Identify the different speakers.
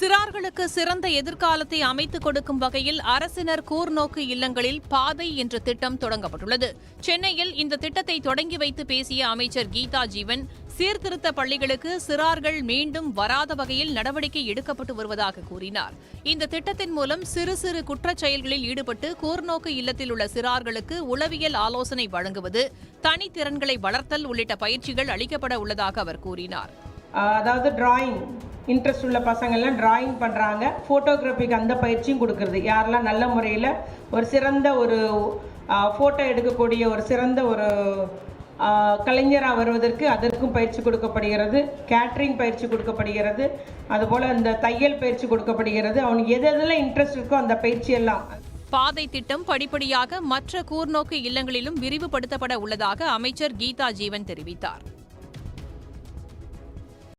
Speaker 1: சிறார்களுக்கு சிறந்த எதிர்காலத்தை அமைத்துக் கொடுக்கும் வகையில் அரசினர் கூர்நோக்கு இல்லங்களில் பாதை என்ற திட்டம் தொடங்கப்பட்டுள்ளது. சென்னையில் இந்த திட்டத்தை தொடங்கி வைத்து பேசிய அமைச்சர் கீதா ஜீவன் சீர்திருத்த பள்ளிகளுக்கு சிறார்கள் மீண்டும் வராத வகையில் நடவடிக்கை எடுக்கப்பட்டு வருவதாக கூறினார். இந்த திட்டத்தின் மூலம் சிறு சிறு குற்றச் செயல்களில் ஈடுபட்டு கூர்நோக்கு இல்லத்தில் உள்ள சிறார்களுக்கு உளவியல் ஆலோசனை வழங்குவது தனித்திறன்களை வளர்த்தல் உள்ளிட்ட பயிற்சிகள் அளிக்கப்பட உள்ளதாக அவர் கூறினார்.
Speaker 2: அதாவது டிராயிங் இன்ட்ரெஸ்ட் உள்ள பசங்கள்லாம் டிராயிங் பண்ணுறாங்க ஃபோட்டோகிராஃபிக்கு அந்த பயிற்சியும் கொடுக்குறது. யாரெல்லாம் நல்ல முறையில் ஒரு சிறந்த ஒரு ஃபோட்டோ எடுக்கக்கூடிய ஒரு சிறந்த ஒரு கலைஞராக வருவதற்கு அதற்கும் பயிற்சி கொடுக்கப்படுகிறது. கேட்ரிங் பயிற்சி கொடுக்கப்படுகிறது. அதுபோல் இந்த தையல் பயிற்சி கொடுக்கப்படுகிறது. அவனுக்கு எது எதில் இன்ட்ரெஸ்ட் இருக்கோ அந்த பயிற்சி எல்லாம்.
Speaker 1: பாதை திட்டம் படிப்படியாக மற்ற கூர்நோக்கு இல்லங்களிலும் விரிவுபடுத்தப்பட உள்ளதாக அமைச்சர் கீதா ஜீவன் தெரிவித்தார்.